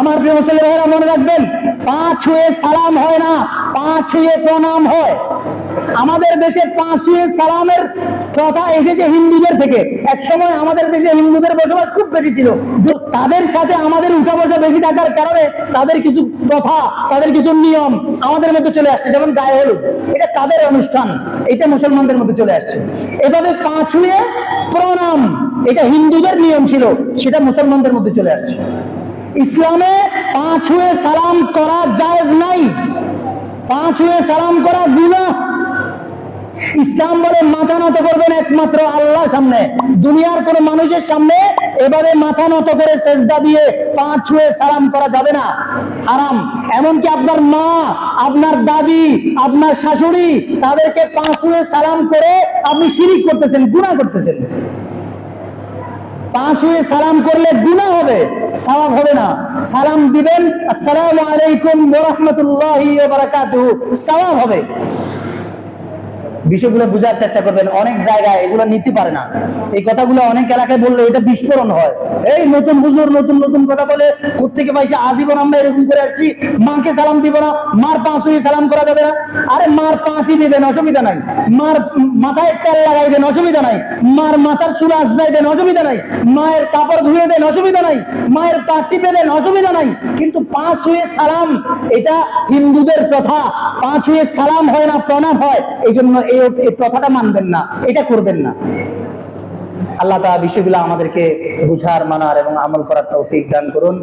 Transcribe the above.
আমার প্রিয় মুসলিম ভাইরা মনে রাখবেন পাঁচ হয়ে সালাম হয় না পাঁচ হয়ে প্রণাম হয়। আমাদের দেশে পাঁচ হয়ে সালামের কথা এসেছে হিন্দুদের থেকে। এক সময় আমাদের দেশে হিন্দুদের বসবাস খুব বেশি ছিল। তাদের সাথে আমাদের উঠা বসা বেশি থাকার কারণে তাদের কিছু কথা তাদের কিছু নিয়ম আমাদের মধ্যে চলে আসছে। যেমন গায়ে হলুদ, এটা তাদের অনুষ্ঠান, এটা মুসলমানদের মধ্যে চলে আসছে। এভাবে পাঁচ হয়ে প্রণাম, এটা হিন্দুদের নিয়ম ছিল, সেটা মুসলমানদের মধ্যে চলে আসছে। ইসলামে পাঁচ হয়ে সালাম করা জায়েজ নাই। পাঁচ হয়ে সালাম করা গুনাহ। ইসলাম বলে মাথা নত করবেন একমাত্র আল্লাহ সামনে। দুনিয়ার কোন মানুষের সামনে এভাবে মাথা নত করে সেজদা দিয়ে পাঁচ ছুঁয়ে সালাম করা যাবে না। আরাম এমনকি আপনার মা, আপনার দাদি, আপনার শাশুড়ি, তাদেরকে পাঁচ ছুঁয়ে সালাম করে আপনি শিরিক করতেছেন, গুনাহ করতেছেন। পাঁচ হয়ে সালাম করলে গুণা হবে সালাম হবে না। সালাম দিবেন, আসসালামু আলাইকুম রাহমাতুল্লাহি সওয়াব হবে। বিষয়গুলো বোঝার চেষ্টা করবেন। অনেক জায়গায় এগুলো নিতে পারে না। এই কথাগুলো অনেক এলাকায় বললে এটা বিস্ফোরণ হয়। এই নতুন হুজুর নতুন নতুন কথা বলে কোথেকে পাইছে আজীবন আমরা এরকম করে আসছি। মাকে সালাম দিব না, মার পা ছুঁয়ে সালাম করা যাবে না। আরে মার পা টিপে দেন? অসুবিধা নাই। মার মাথায় তেল লাগাই দেন? অসুবিধা নাই। মার মাথার চুল আসলাই দেন? অসুবিধা নাই। মায়ের কাপড় ধুয়ে দেন? অসুবিধা নাই। মায়ের পা টিপে দেন? অসুবিধা নাই। কিন্তু পা ছুঁয়ে সালাম, এটা হিন্দুদের প্রথা। পা ছুঁয়ে সালাম হয় না, প্রণাম হয়। এই জন্য এই প্রথাটা মানবেন না, এটা করবেন না। আল্লাহ তা বিষয়গুলো আমাদেরকে বুঝার, মানার এবং আমল করার তৌফিক দান করুন।